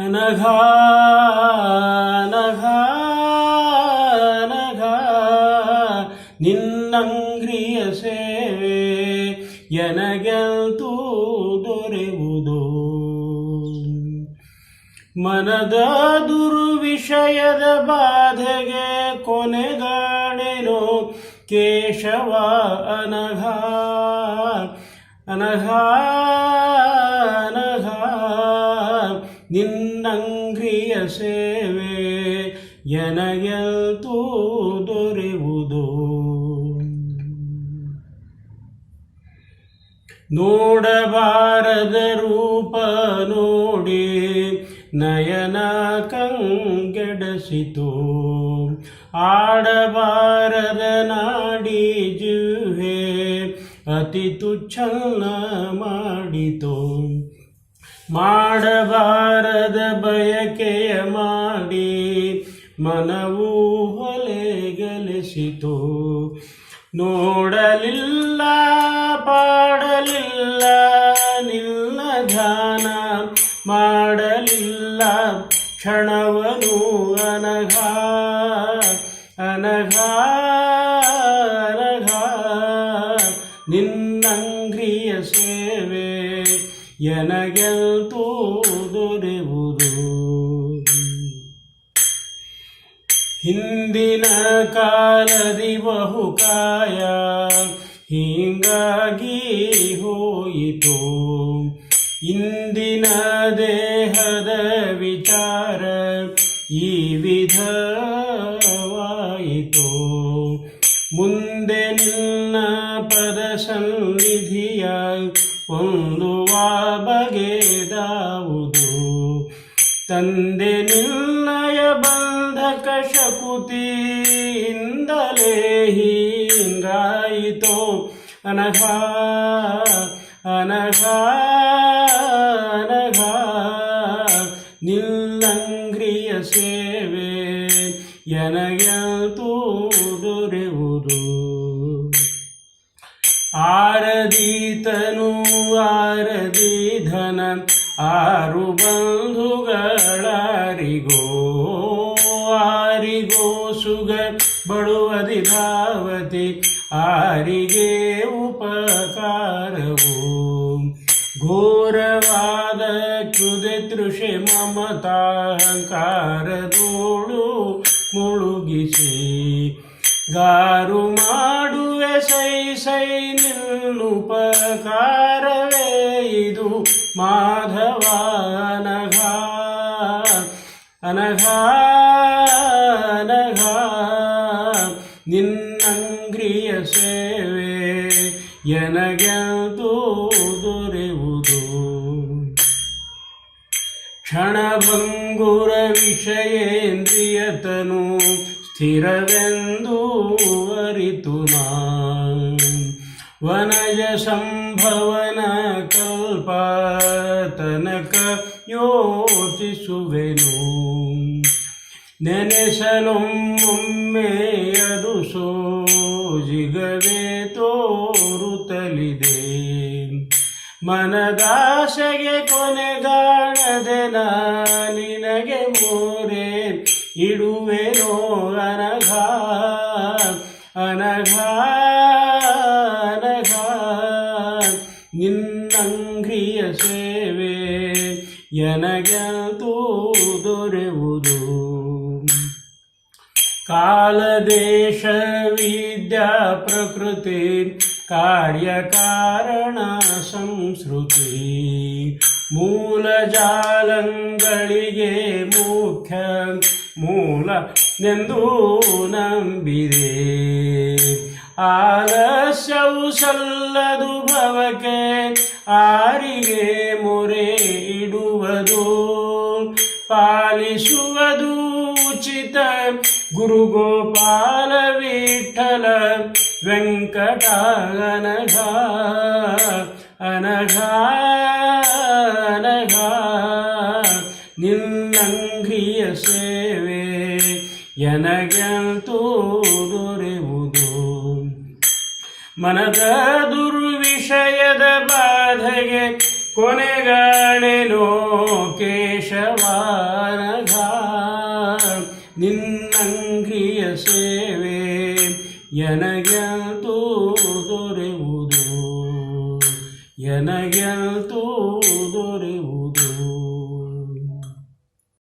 ಅನಘ ಅನಘ ಅನಘ ನಿನ್ನಂಗ್ರಿಯ ಸೇವೆ ಎನಗೆಂತೂ ದೊರೆಯುವುದು ಮನದ ದುರ್ವಿಷಯದ ಬಾಧೆಗೆ ಕೊನೆಗಾಣೆನು ಕೇಶವ ಅನಘ. ಅನಘ ನಿನ್ನಂಗ್ರಿಯ ಸೇವೆ ಎನಗೆಲ್ತೂ ದೊರೆಯುವುದು ನೋಡಬಾರದ ರೂಪ ನೋಡಿ ನಯನ ಕಂಗೆಡಸಿತು. ಆಡಬಾರದ ನಾಡಿ ಜುಹೆ ಅತಿ ತುಚ್ಛನ್ನ ಮಾಡಿತು. ಮಾಡಬಾರದ ಬಯಕೆಯ ಮಾಡಿ ಮನವು ಹೊಲೆಗಲಿಸಿತು ನೋಡಲಿಲ್ಲ ಪಾಡಲಿಲ್ಲ ನಿನ್ನ ಧ್ಯಾನ ಮಾಡಲಿಲ್ಲ ಕ್ಷಣವನು ಅನಘ ಅನಘ ಎನಗೆಲ್ತೂ ದೊರೆಯುವುದು ಹಿಂದಿನ ಕಾಲದಿ ಬಹುಕಾಯ ಹೀಗಾಗಿ ಹೋಯಿತು. ಇಂದಿನ ದೇಹದ ವಿಚಾರ ಈ ವಿಧವಾಯಿತು. ಮುಂದೆ ನಿನ್ನ ಪದ ಸನ್ನಿಧಿಯ ಹೊಂದುವ ಬಗೆದಾವುದು ತಂದೆ ನಿನ್ನಯ ಬಂಧಕ ಶಕುತಿಯಿಂದಲೇ ಹಿಂಗಾಯಿತೋ. ಅನಘ ಅನಘ ಅನಘ ನಿಲ್ಲಂಗ್ರಿಯ ಸೇವೆ ಎನಗೆಂತೂ ದೊರೆಯುವುದು ಆರದೀತನು ಆರದಿ ಧನ ಆರು ಬಂಧುಗಳಾರಿಗೋ ಆರಿಗೋ ಸುಗ ಬಳುವದಿ ಧಾವತಿ ಆರಿಗೆ ಉಪಕಾರವು ಘೋರವಾದ ಕ್ಷುದೆ ತೃಷೆ ಮಮತಾಹಂಕಾರದೋಳು ಮುಳುಗಿಸಿ ಗಾರು ಮಾಡುವೆ ಸೈ ಸೈ ನಿಲ್ಲುಪಕಾರವೇ ಇದು ಮಾಧವ ಅನಘ ಅನಘ, ನಿನ್ನಂಗ್ರಿಯ ಸೇವೆ ಎನಗೆಂತೂ ದೊರೆಯುವುದು ಕ್ಷಣಭಂಗುರ ವಿಷಯೇಂದ್ರಿಯತನು ಸ್ಥಿರವೆಂದು ಅರಿತು ನಾ ವನಜ ಸಂಭವನ ಕಲ್ಪ ತನಕ ಯೋಚಿಸುವೆನು. ನೆನೆಸಲೊಮ್ಮೊಮ್ಮೆ ಅದು ಸೋಜಿಗವೇ ತೋರುತ್ತಲಿದೆ. ಮನದಾಸೆಗೆ ಕೊನೆಗಾಣದೆ ನಿನಗೆ ಮೋರೆ ಇಡುವೆನೋ ಸೇವೆ ಎನಗೆಂತೂ ದೊರೆವುದು. ಕಾಲದೇಶ ವಿದ್ಯಾ ಪ್ರಕೃತಿ ಕಾರ್ಯಕಾರಣ ಸಂಸ್ಕೃತಿ. ಮೂಲ ಜಾಲಂಗಳಿಗೆ ಮುಖ್ಯ ಮೂಲ ನೆಂದು ನಂಬಿದೆ. ಆಲಸ್ಯವು ಸಲ್ಲದು ಆರಿಗೆ ಮೊರೆ ಇಡುವುದು, ಪಾಲಿಸುವುದು ಉಚಿತ. ಗುರುಗೋಪಾಲ ವಿಠಲ ವೆಂಕಟ ಅನಘ ಅನಘ. ಅನಘ ನಿನ್ನಂಗ್ರಿಯ ಸೇವೆ ಎನಗಂತೂ ಮನದ ದುರ್ವಿಷಯದ ಬಾಧೆಗೆ ಕೊನೆಗಾಣೆನೋ ಕೇಶವಾನಘ ನಿನ್ನಂಗಿಯ ಸೇವೆ ಎನಗೆಂತೂ ದೊರೆಯುವುದು ಎನಗೆಂತೂ ದೊರೆ